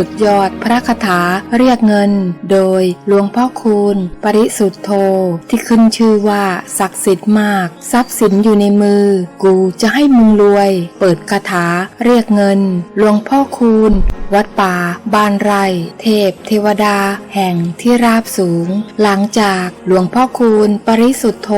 สุดยอดพระคาถาเรียกเงิน โดยหลวงพ่อคูณ ปริสุทธโธที่ขึ้นชื่อว่าศักดิ์สิทธิ์มาก ทรัพย์สินอยู่ในมือ กูจะให้มึงรวย เปิดคาถาเรียกเงิน หลวงพ่อคูณ วัดป่า บ้านไร่ เทพ เทวดา แห่งที่ราบสูง หลังจากหลวงพ่อคูณ ปริสุทธโธ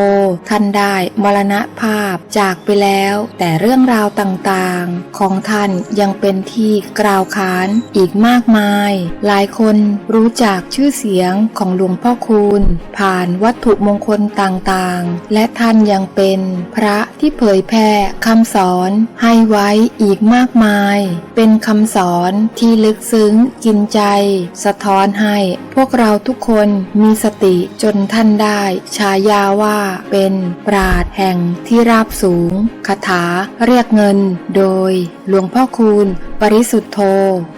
ท่านได้มรณภาพจากไปแล้ว แต่เรื่องราวต่างๆ ของท่านยังเป็นที่กล่าวขานอีกมากมาย หลายคนรู้จักชื่อเสียงของหลวงพ่อคูณ ผ่านวัตถุมงคลต่างๆ และท่านยังเป็นพระที่เผยแผ่คำสอนให้ไว้อีกมากมาย เป็นคำสอนที่ลึกซึ้ง กินใจ สะท้อนให้ พวกเราทุกคนมีสติจนท่านได้ฉายาว่าเป็นปราดแห่งที่ราบสูงคาถาเรียกเงิน โดยหลวงพ่อคูณ ปริสุทธโธ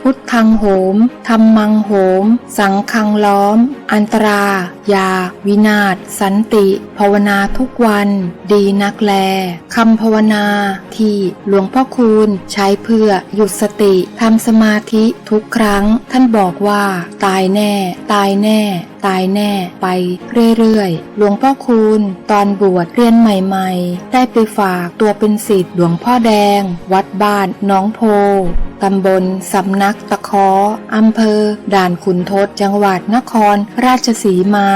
พุทธังโหมธรรมังโหม สังฆังล้อม อันตรายา วินาศสันติ ภาวนาทุกวัน ดีนักแลคำภาวนาที่หลวงพ่อคูณใช้เพื่อหยุดสติทำสมาธิทุกครั้ง ท่านบอกว่า ตายแน่ ตายแน่ ตายแน่ไปเรื่อยๆ หลวงพ่อคูณ ตอนบวชเรียนใหม่ๆ ได้ไปฝากตัวเป็นศิษย์หลวงพ่อแดง วัดบ้านน้องโพ ตำบลสำนักตะคออำเภอ ด่านขุนทดจังหวัดนคร ราชสีมา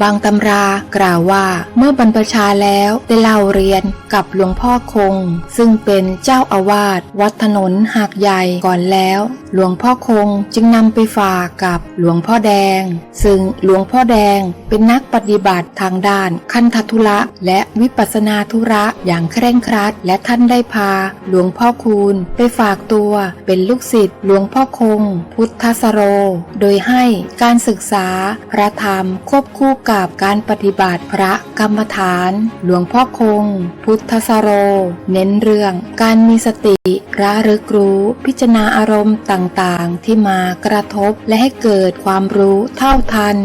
บางตำรากล่าวว่าเมื่อบรรพชาแล้วได้เล่าเรียนกับหลวงพ่อคง ซึ่งเป็นเจ้าอาวาสวัดถนนหากใหญ่ก่อนแล้ว หลวงพ่อคงจึงนำไปฝากกับหลวงพ่อแดง ซึ่งหลวงพ่อแดงเป็นนักปฏิบัติทางด้าน คันธทุระและวิปัสสนาธุระอย่างเคร่งครัด และท่านได้พา หลวงพ่อคูณไปฝากตัวเป็น็นลูกศิษย์หลวงพ่อคง พุทธสโร โดยให้การศึกษาพระธรรมควบคู่กับการปฏิบัติพระกรรมฐาน หลวงพ่อคง พุทธสโร เน้นเรื่องการมีสติระลึกรู้พิจารณาอารมณ์ต่างๆ ที่มากระทบและให้เกิดความรู้เท่าทัน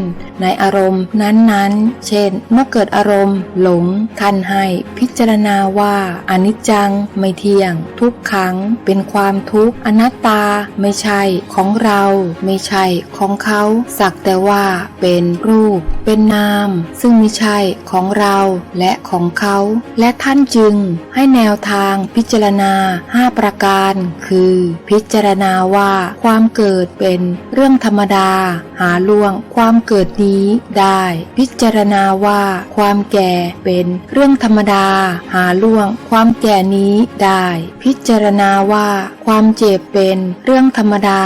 ในอารมณ์นั้นๆ เช่น เมื่อเกิดอารมณ์ หลงท่านให้พิจารณาว่าอนิจจังไม่เที่ยง ทุกขังเป็นความทุกข์อนัตตาไม่ใช่ของเรา ไม่ใช่ของเขา สักแต่ว่าเป็นรูป เป็นนาม ซึ่งไม่ใช่ของเราและของเขา และท่านจึงให้แนวทางพิจารณา 5 ประการ คือ พิจารณาว่าความเกิดเป็นเรื่องธรรมดา หาล่วงความเกิดนี้ได้ พิจารณาว่าความแก่เป็นเรื่องธรรมดา หาล่วงความแก่นี้ได้ พิจารณาว่าความเจ็บเป็นเรื่องธรรมดา